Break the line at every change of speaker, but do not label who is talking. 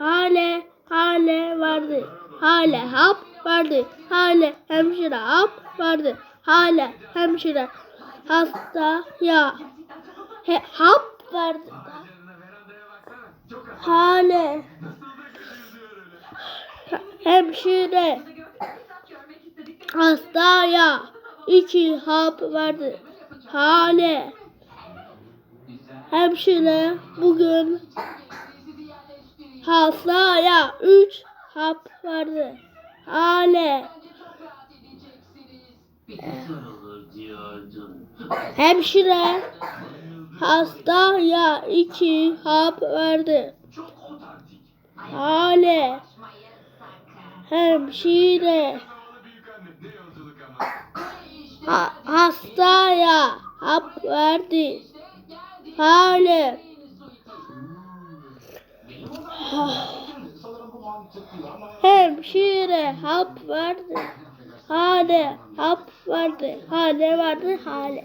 hale, hale vardı. Hale hap vardı. Hale hemşire hap vardı. Hale hemşire hastaya he, hap vardı. Hale hemşire hastaya iki hap vardı. Hale hemşire bugün hastaya üç hap vardı. Hale hemşire hastaya iki hap verdi. Hale hemşire ha- hastaya hap verdi. Hale hemşire hap verdi. Hale hap verdi. Hale verdi hale.